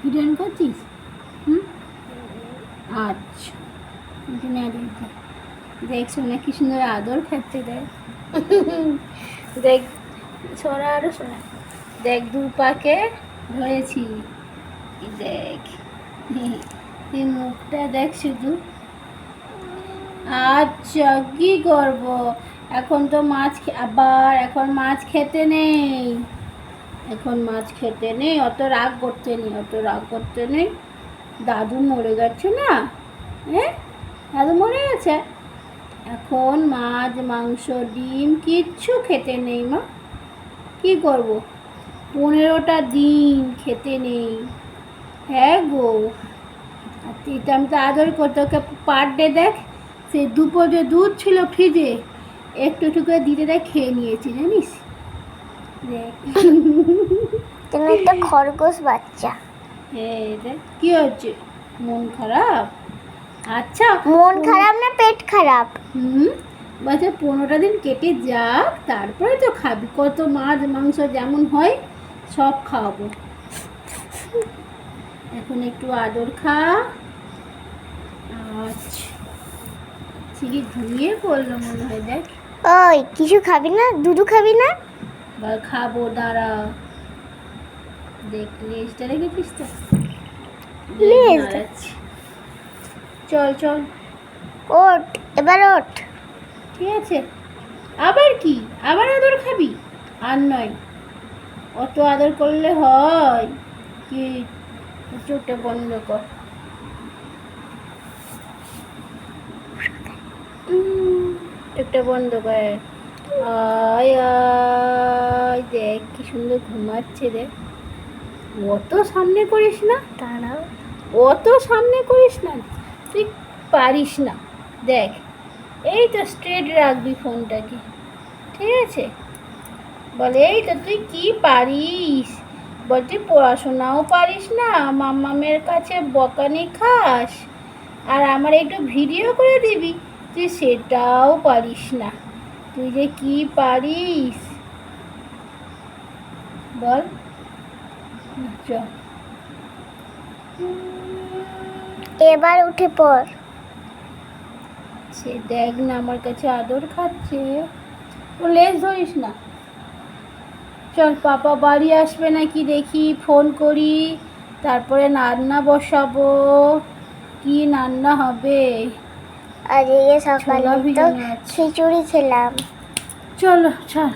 Video করছিস হুম আচ্ছা এখানে আদর খা। দেখ শোনা কি সুন্দর আদর খাচ্ছে দেখ দেখ সরা আরও সরা দেখ দু পাকে ধরেছি দেখ এই মুখটা দেখ শুধু আচ্ছা কি করব এখন তো মাছ আবার এখন মাছ খেতে নেই। এখন মাছ খেতে নেই, অত রাগ করতে নেই, অত রাগ করতে নেই। দাদু মরে গেছে না? হ্যাঁ? দাদু মরে গেছে? এখন মাছ, মাংস, ডিম কিচ্ছু খেতে নেই মা। কি করব? পনেরোটা দিন খেতে নেই। হ্যাঁ গো। তো আমি তো আদর করতে ওকে পার ডে দেখ। সে দুপো যে দুধ ছিল ফ্রিজে একটু একটু করে দিতে দেখ খেয়ে নিয়েছি জানিস? তুমি একটা খরগোশ বাচ্চা। দেখ কি হচ্ছে? মন খারাপ? আচ্ছা। মন খারাপ না পেট খারাপ? হুম বলছে পনেরোটা দিন কেটে যাক তারপরে তো খাবি। কত মাছ মাংস যেমন হয় সব খাওয়াবো। এখন একটু আদর খা। আচ্ছা ঠিকই ঘুমিয়ে পড়ল মনে হয় দেখ। ওই কিছু খাবি না? দুধু খাবি না? খাব দাঁড়া। দেখ লেজটা রেখেছিস তো? লেজ? চল চল। ওট এবার ওট। ঠিক আছে। আবার কি? আবার আদর খাবি? আর নয়। অত আদর করলে হয়। কি? চোখটা বন্ধ কর। চোখটা বন্ধ কর। আয় আয় দেখ কি সুন্দর ঘুমাচ্ছে দেখ। অত সামনে করিস না। দাঁড়াও। অত সামনে করিস না। তুই পারিস না। দেখ এই তো স্ট্রেট রাখবি ফোনটাকে। ঠিক আছে? বলে এই তো তুই কি পারিস? বলছি পড়াশোনাও পারিস না। মাম্মামের কাছে বকানি খাস। আর আমার একটু ভিডিও করে দিবি। তুই সেটাও পারিস না। তুই যে কি পারিস? বল। এবার উঠে পড়। সে দেখ না আমার কাছে আদর খাচ্ছে। ও লেজ ধরিস না। চল পাপা বাড়ি আসবে নাকি দেখি ফোন করি। তারপরে রান্না বসাবো। কি রান্না হবে? আজকে সকালে তো। খিচুড়ি খেলাম চলো চল